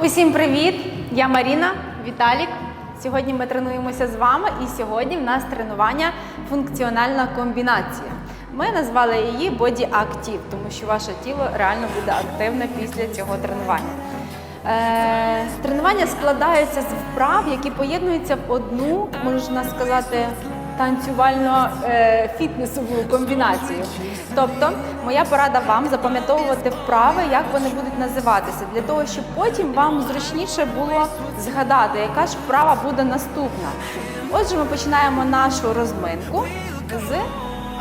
Усім привіт! Я Маріна, Віталік. Сьогодні ми тренуємося з вами, і сьогодні в нас тренування функціональна комбінація. Ми назвали її Body Active, тому що ваше тіло реально буде активне після цього тренування. Е, тренування складається з вправ, які поєднуються в одну, можна сказати, танцювально-фітнесову комбінацію. Тобто, моя порада вам запам'ятовувати вправи, як вони будуть називатися, для того, щоб потім вам зручніше було згадати, яка ж вправа буде наступна. Отже, ми починаємо нашу розминку з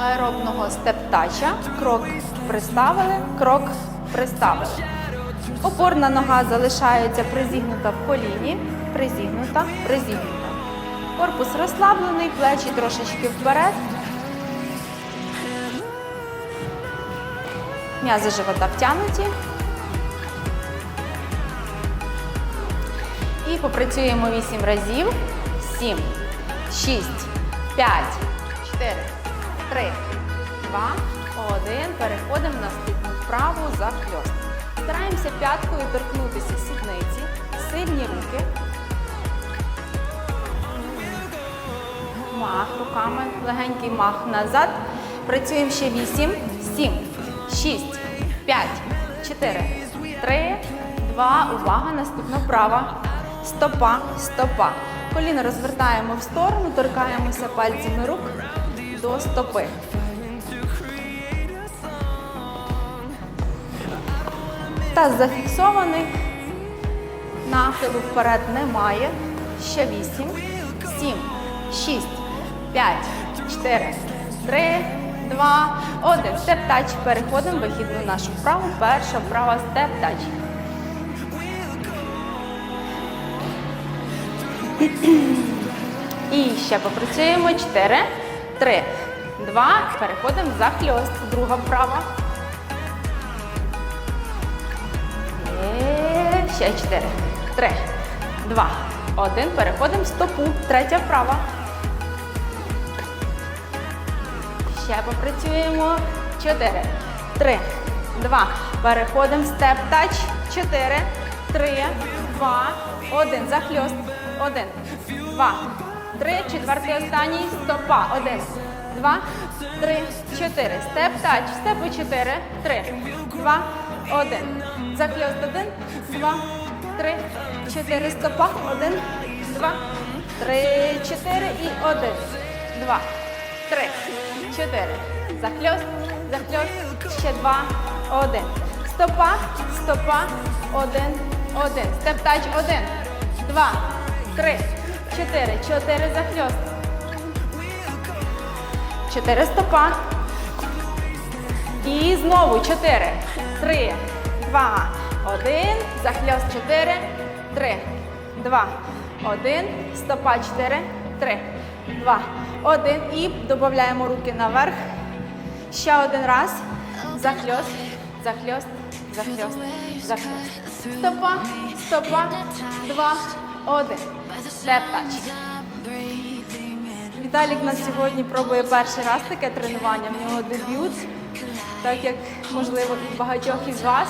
аеробного степ-тача. Крок приставили, крок приставили. Опорна нога залишається призігнута в коліні, призігнута, призігнута. Корпус розслаблений, плечі трошечки вперед. М'язи живота втягнуті. І попрацюємо 8 разів. 7, 6, 5, 4, 3, 2, 1. Переходимо на наступну вправу за хльост. Стараємося п'яткою торкнутися сідниці, сильні руки. Мах руками, легенький мах назад. Працюємо ще 8, 7, 6, 5, 4, 3, 2. Увага, наступна вправа. Стопа, стопа. Коліно розвертаємо в сторону, торкаємося пальцями рук до стопи. Таз зафіксований. Нахилу вперед немає. Ще 8, 7, 6, 5, 4, 3, 2, 1. Степ-тач. Переходимо вихідну нашу вправу. Перша вправа степ-тач. І ще попрацюємо. 4, 3, 2. Переходимо за хльост. Друга вправа. Ще 4, 3, 2, 1. Переходимо в стопу. Третя вправа. Ще попрацюємо. 4, 3, 2. Переходимо. Степ тач. 4, 3, 2, 1. Захльост. 1, 2, 3. Четвертий останній. Стопа. 1, 2, 3, 4. Степ тач. Степу 4, 3, 2, 1. Захльост. 1, 2, 3, 4. Стопа. 1, 2, 3, 4 і 1, 2, 3, 4. Захльост, захльост, ще 2, 1. Стопа, стопа, 1, 1. Степ-тач, 1, 2, 3, 4. 4 захльост. 4 стопа. І знову 4, 3, 2, 1. Захльост. 4, 3, 2, 1. Стопа. 4, 3, 2, 1. І додаємо руки наверх. Ще один раз. Захльост, захльост, захльост, захльост. Стопа, стопа, 2, 1. Степ тач. Віталік на сьогодні пробує перший раз таке тренування. В нього дебют, так як можливо багатьох із вас.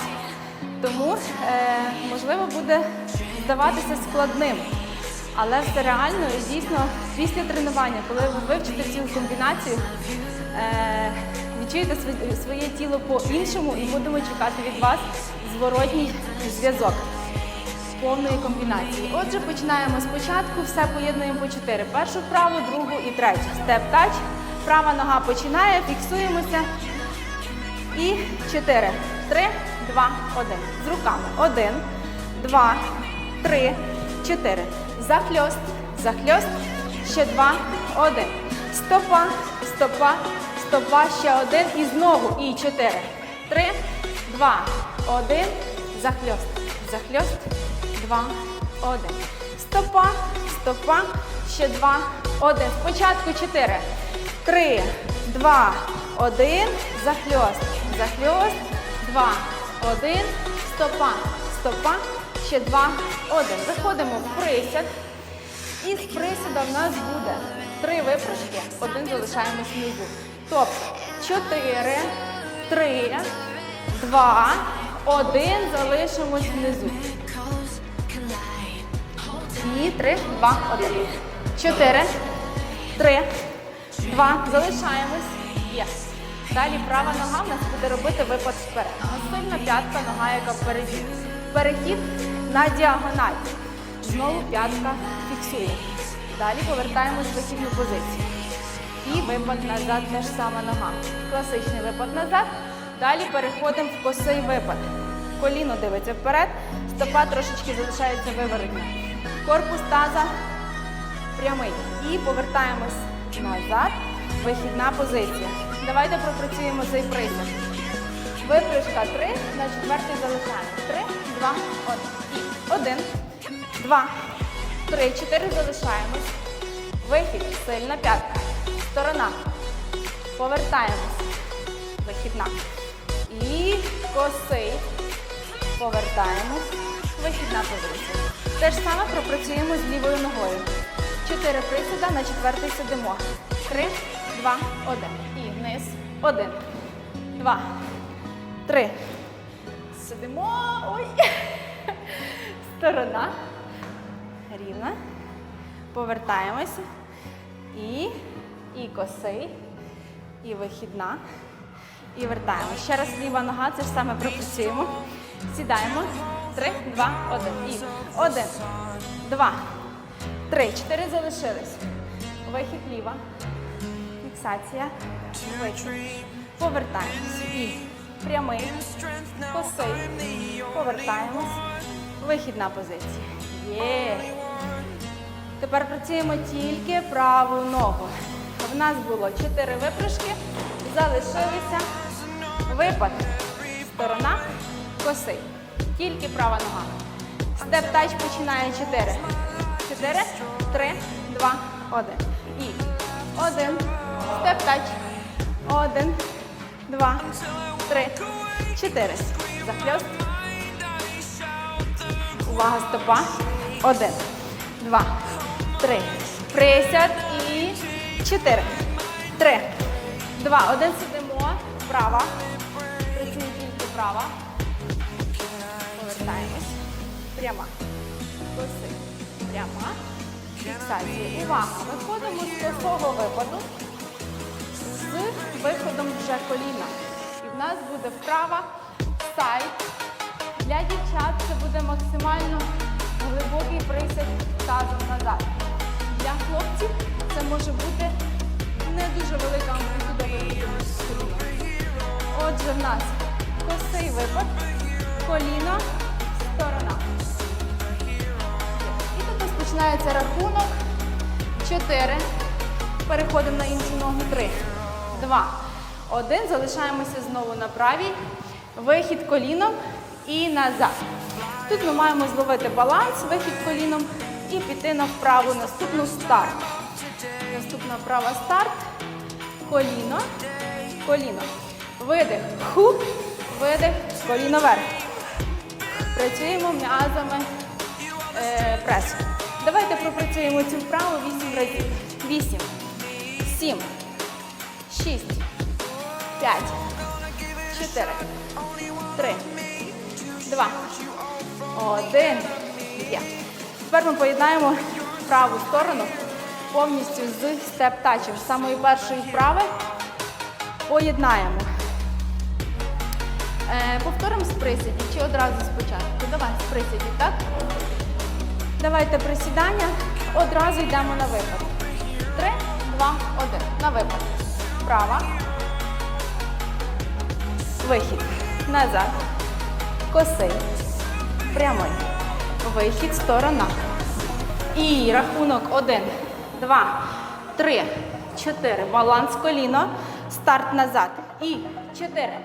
Тому, е, можливо, буде здаватися складним. Але все реально і дійсно після тренування, коли ви вивчите цю комбінацію, е, відчуєте своє- тіло по-іншому і будемо чекати від вас зворотній зв'язок повної комбінації. Отже, починаємо спочатку, все поєднуємо по чотири. Першу вправу, другу і третю. Степ-тач. Права нога починає, фіксуємося. І 4, 3, 2, 1. З руками. 1, 2, 3, 4. Захльост, захльост. Ще 2, 1. Стопа, стопа, стопа. Ще один. І знову. І 4, 3, 2, 1. Захльост, захльост. 2, 1. Стопа, стопа. Ще 2, 1. Спочатку 4, 3, 2, 1. Захльост, захльост. 2, 1. Стопа, стопа. Ще 2, 1. Виходимо в присяд. І з присіда в нас буде три випрыжки, один залишаємось внизу. Тобто 4, 3, 2, 1 залишимось внизу. І три, два, один. Чотири, три, два. Залишаємось. Є. Далі права нога в нас буде робити випад вперед. Насильна п'ятка, нога, яка впереді. Перехід на діагональ. Знову п'ятка фіксує. Далі повертаємось в вихідну позицію. І випад назад теж сама нога. Класичний випад назад. Далі переходимо в косий випад. Коліно дивиться вперед, стопа трошечки залишається виворотня. Корпус таза прямий. І повертаємось назад. Вихідна позиція. Давайте пропрацюємо цей присяг. Випрыжка 3, на четвертий залишаємо. 3, 2, 1. І 1, 2, 3, 4 залишаємось. Вихід, сильна п'ятка. Сторона. Повертаємось. Вихідна. І косий. Повертаємось. Вихідна позиція. Те ж саме пропрацюємо з лівою ногою. Чотири присіда, на четвертий сидимо. Три, два, один. І вниз. Один. Два. Три. Сидимо. Ой. Сторона. Рівна. Повертаємося. І, і косий, і вихідна. І вертаємося. Ще раз ліва нога, це ж саме пропрацюємо. Сідаємо. Три, два, один. І один, два, три. Чотири залишились. Вихід ліва. Фіксація. Вихід. Повертаємось. І прямий. Косий. Повертаємось. Вихідна позиція. Є. Тепер працюємо тільки праву ногу. В нас було 4 випрыжки, залишилися випад. Сторона, косий. Тільки права нога. Степ-тач починає 4. 4, 3, 2, 1. І 1. Степ-тач. 1, 2, 3, 4. Захльост. Увага, стопа. Один, два, три. Присяд і чотири. Три. Два. Один сидимо. Права. Працює права. Повертаємось. Пряма. Коси. Пряма. Фіксація. Увага. Виходимо з косого випаду. З виходом вже коліна. Нас буде вправа сайд. Для дівчат це буде максимально глибокий присяд тазом назад. Для хлопців це може бути не дуже велика амплітуда. Отже, в нас косий випад, коліно, сторона. І тут розпочинається рахунок. Чотири. Переходимо на іншу ногу. Три, два, один. Залишаємося знову на правій. Вихід коліном і назад. Тут ми маємо зловити баланс, вихід коліном і піти на вправу наступну старт. Наступна вправа старт. Коліно, коліно. Видих. Ху. Видих. Коліно вверх. Працюємо м'язами е, пресу. Давайте пропрацюємо цю вправу 8 разів. 8, 7, 6, 5, 4, 3, 2, 1. Є. Тепер ми поєднаємо праву сторону повністю з степ-тачем. З самої першої вправи поєднаємо. Е, повторимо з присідів чи одразу спочатку. Давай з присідів, так? Давайте присідання. Одразу йдемо на випад. Три, два, один. На випад. Права. Вихід. Назад. Косий. Прямий. Вихід. Сторона. І рахунок. Один, два, три, чотири. Баланс коліно. Старт назад. І чотири,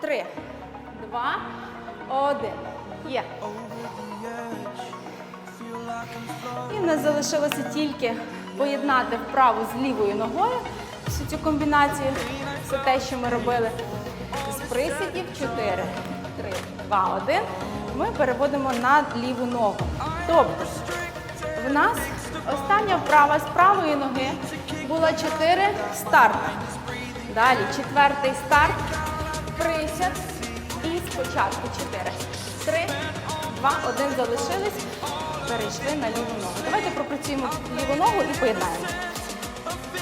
три, два, один. Є. І в нас залишилося тільки поєднати вправу з лівою ногою. Всю цю комбінацію, все те, що ми робили присідів 4, 3, 2, 1, ми переводимо на ліву ногу. Тобто в нас остання вправа з правої ноги була 4 старти. Далі четвертий старт, присяд і спочатку 4. 3, 2, 1 залишились. перейшли на ліву ногу. Давайте пропрацюємо ліву ногу і поєднаємо.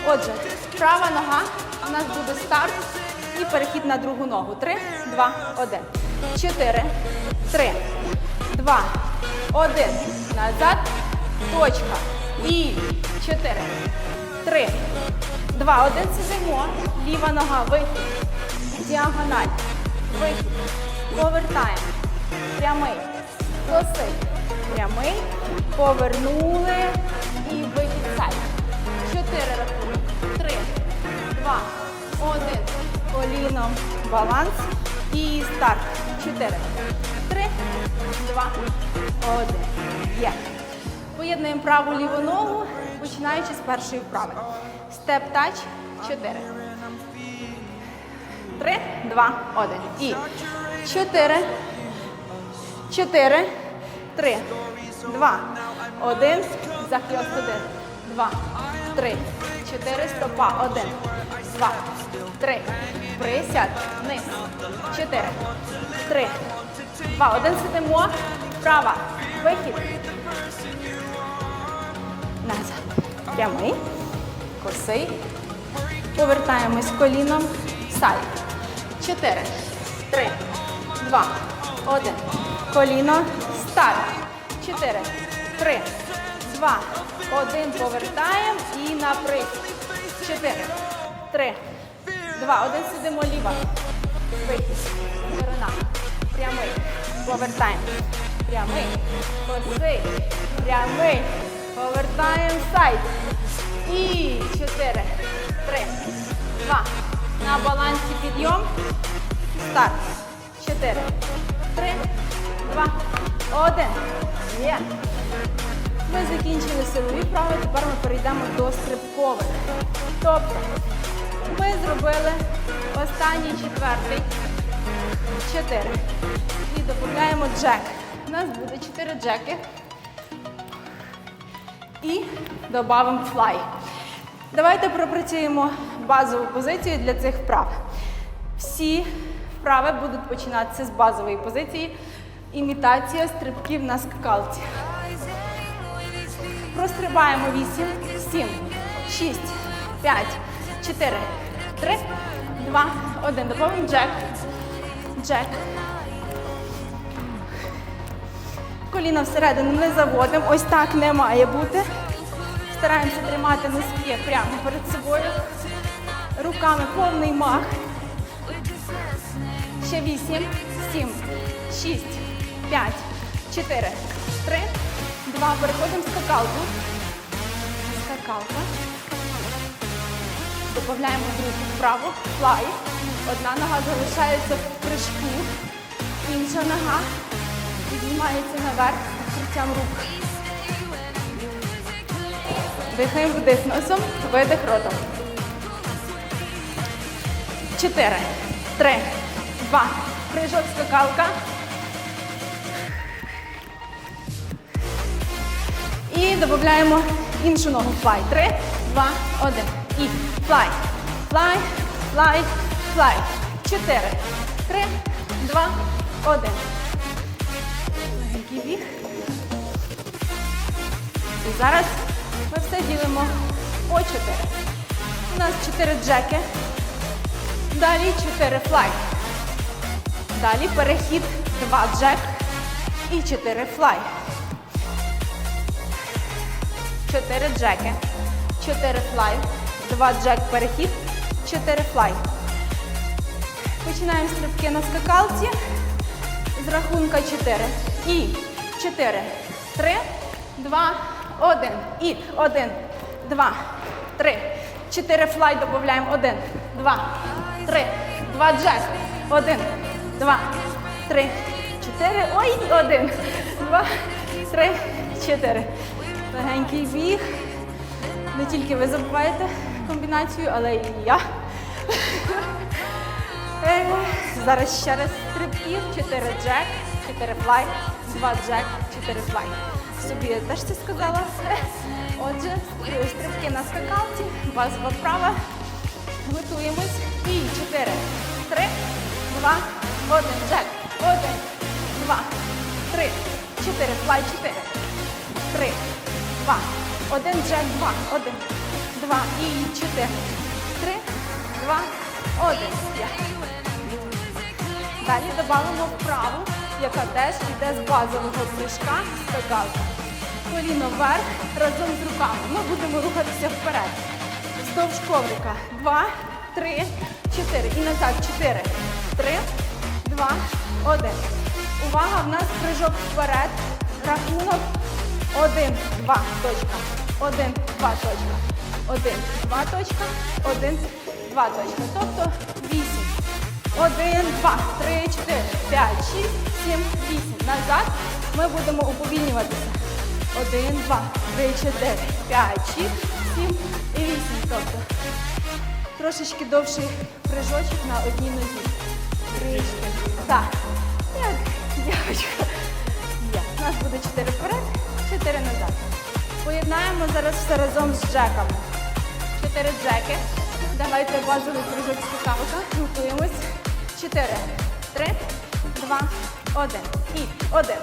Отже, права нога у нас буде старт і перехід на другу ногу. Три, два, один. Чотири, три, два, один. Назад. Точка. І чотири, три, два, один. Сидимо. Ліва нога. Вихід. Діагональ. Вихід. Повертаємо. Прямий. Косий. Прямий. Повернули. І вихід сайд. Чотири рахунок. Три, два, один. Коліном. Баланс. І старт. Чотири. Три, два, один. Є. Поєднуємо праву ліву ногу, починаючи з першої вправи. Степ тач. Чотири. Три, два, один. І чотири. Чотири. Три. Два. Один. Захльост один. Два. Три. Чотири. Стопа. Один. Два. Три. Присядь. Вниз. Чотири. Три. Два. Один. Сидимо. Права. Вихід. Назад. Прямий. Косий. Повертаємось коліном. Сайд. Чотири. Три. Два. Один. Коліно. Старт. Чотири. Три. Два. Один. Повертаємо. І на присід. Чотири. Три. Два. Один. Сидимо ліва. Вихід. Сторона. Прямий. Повертаємо. Прямий. Косий. Прямий. Повертаємо сайд. І чотири. Три. Два. На балансі підйом. Старт. Чотири. Три. Два. Один. Є. Ми закінчили силові вправи, тепер ми перейдемо до стрибкових. Тобто ми зробили останній четвертий. Чотири. І додаємо джек. У нас буде чотири джеки. І додамо флай. Давайте пропрацюємо базову позицію для цих вправ. Всі вправи будуть починатися з базової позиції. Імітація стрибків на скакалці. Прострибаємо 8, 7, 6, 5, 4, 3, 2, 1. Доповнимо джек. Джек. Коліна всередину не заводимо. Ось так не має бути. Стараємося тримати носки прямо перед собою. Руками повний мах. Ще 8, 7, 6, 5, 4, 3, 2. Переходимо в скакалку. Скакалка. Додаємо другу вправу. Флай. Одна нога залишається в прыжку. Інша нога піднімається наверх з відкриттям рук. Дихаємо вдих носом, видих ротом. Чотири, три, два. Прыжок скакалка. І додаємо іншу ногу. Флай. Три, два, один. І флай. Флай, флай, флай. Чотири, три, два, один. Легенький біг. І зараз ми все ділимо по 4. У нас 4 джеки. Далі 4 флай. Далі перехід 2 джек і 4 флай. 4 джеки. 4 флай. 2 джек перехід. 4 флай. Починаємо стрибки на скакалці. З рахунка 4. І 4, 3, 2, 1. І 1, 2, 3, 4 флай додаємо. 1, 2, 3, 2 джек. 1, 2, 3, 4. Ой, 1, 2, 3, 4. Легенький біг. Не тільки ви забуваєте комбінацію, але і я. Е, Зараз ще раз стрибків. 4 джек, 4 флай, 2 джек, 4 флай. Собі я теж це сказала. Отже, стрибки на скакалці, базова вправа. Готуємось. І 4, 3, 2, 1. Джек. 1, 2, 3, 4. Флай, 4. два. Один джек, два. Один, два. І чотири. Три, два, один. Далі додамо вправу, яка теж йде з базового прыжка скакалка. Коліно вверх разом з руками. Ми будемо рухатися вперед. Вздовж коврика. Два, три, чотири. І назад. Чотири. Три, два, один. Увага, в нас прыжок вперед. Рахунок. Один, два, точка. Один, два, точка. Один, два, точка. Один, два, точка. Тобто вісім. Один, два, три, чотири, п'ять, шість, сім, вісім. Назад ми будемо уповільнюватися. Один, два, три, чотири, п'ять, шість, сім і вісім. Тобто трошечки довший прыжочок на одній нозі. Трішки. Так. Як дівчинка. У нас буде чотири вперед, чотири назад. Поєднаємо зараз все разом з джеками. Чотири джеки. Давайте базовий прыжок скакалка. Готуємось. Чотири. Три, два, один. І один,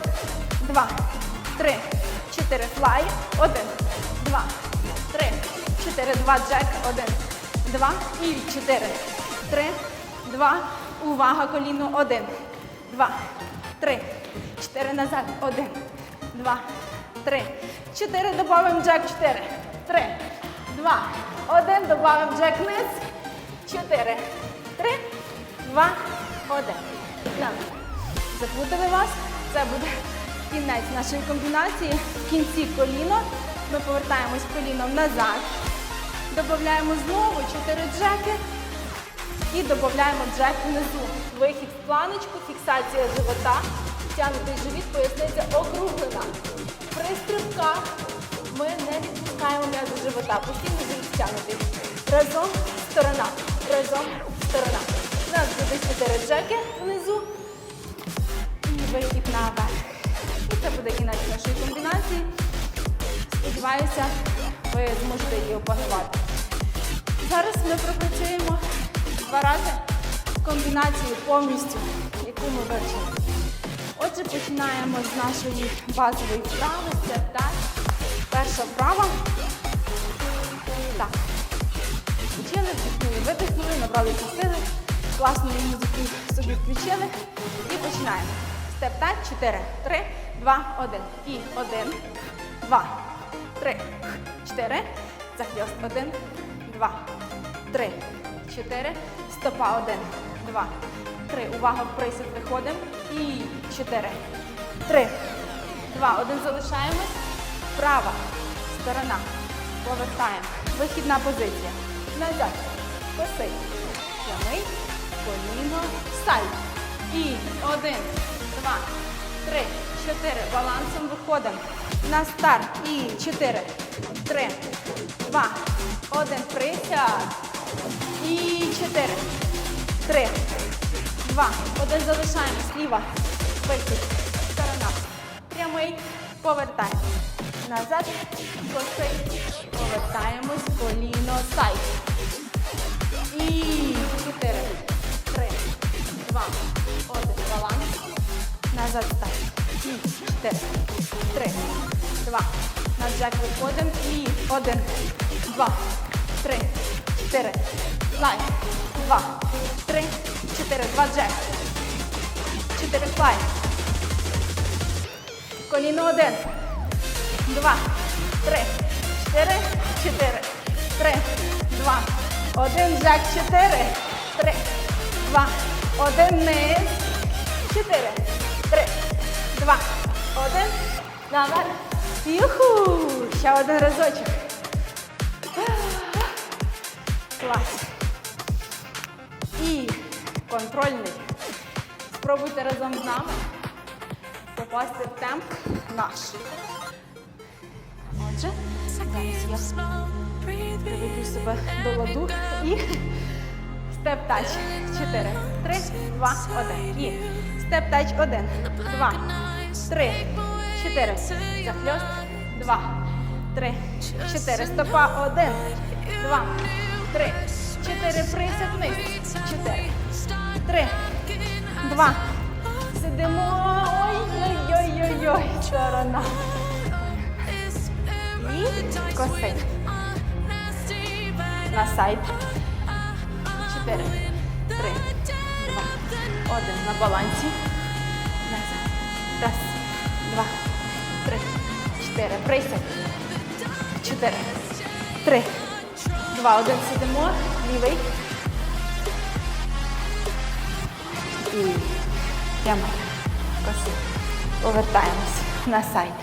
два, три, чотири. Флай. Один, два, три, чотири. Два джек. Один, два. І чотири. Три, два. Увага, коліно. Один, два, три, чотири. Назад. Один, два, три, чотири. Добавимо джек. Чотири. Три, два, один. Добавимо джек вниз. Чотири. Три, два, один. На. Запутали вас. Це буде кінець нашої комбінації. В кінці коліно. Ми повертаємось коліном назад. Додаємо знову 4 джеки. І додаємо джек внизу. Вихід в планочку, фіксація живота. Тягнутий живіт, поясниця округлена. При стрибках ми не відпускаємо м'язи живота. Постійно живіт стягнутий. Разом сторона. Разом сторона. У нас буде 4 джеки внизу. І вихід наверх. І це буде кінець нашої комбінації. Сподіваюся, ви зможете її опанувати. Зараз ми пропрацюємо два рази комбінацію повністю, яку ми вивчили. Отже, починаємо з нашої базової вправи. Це так. Перша вправа. Так. Включили, вдихнули, видихнули, набрали сили. Класну музику собі включили. І починаємо. Степ 5, 4, 3, 2, 1. І 1, 2, 3, 4. Захльост. 1, 2, 3, 4. Стопа. 1, 2, 3. Увага в присід. Виходимо. І 4, 3, 2, 1. Залишаємось. Права сторона. Повертаємо. Вихідна позиція. Назад. Коси. Прямий. Коліно. Сальто. І один, два, три, чотири. Балансом виходимо. На старт. І чотири, три, два, один. Присяд. І чотири, три, два, один. Залишаємо. Сліва. Вихід. Сторона. Прямий. Повертаємо. Назад. Коси. Повертаємось. Коліно. Сайт. І чотири, три, два, один. Баланс. Назад стань. І чотири, три, два. На джек виходимо. І один, два, три, чотири. Флай. Два, три, чотири. Два джек. Чотири флай. Коліно один. Два, три, чотири, чотири, три, два, один, джек, чотири, три, два, один, низ, чотири, три, два, один, наверх. Юху! Ще один разочок. Клас. І контрольний. Спробуйте разом з нами попасти в темп наш. Отже, зараз я приведу себе до ладу і степ тач. Чотири, три, два, один. І степ тач. Один, два, три, чотири. Захльост. Два, три, чотири. Стопа. Один, два, три, чотири. Присяд вниз. Чотири, три, два. Сидимо. Ой-ой-ой-ой-ой. Сторона. І Коси. На сайд. Чотири, три, два, один. На балансі. Назад. Раз, два, три, чотири. Присядь. Чотири, три, два, один. Сидимо. Лівий. І прямо. Коси. Повертаємось на сайд.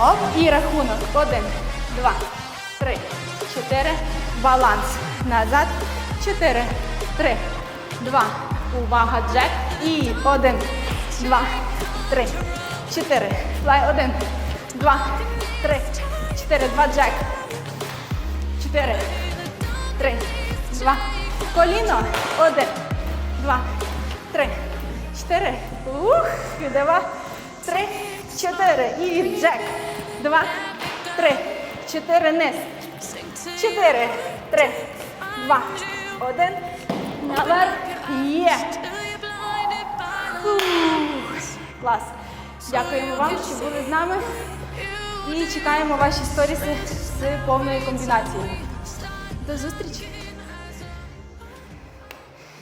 Оп. І рахунок. Один, два, три, чотири. Баланс. Назад. Чотири, три, два. Увага, джек. І один, два, три, чотири. Флай. Один, два, три, чотири. Два джек. Чотири, три, два. Коліно. Один, два, три, чотири. Ух, два, три, чотири. І джек. Два, три, чотири. Низ. Чотири, три, два, один. Наверх. Є. Клас. Дякуємо вам, що були з нами. І чекаємо ваші сторіси з повною комбінацією. До зустрічі!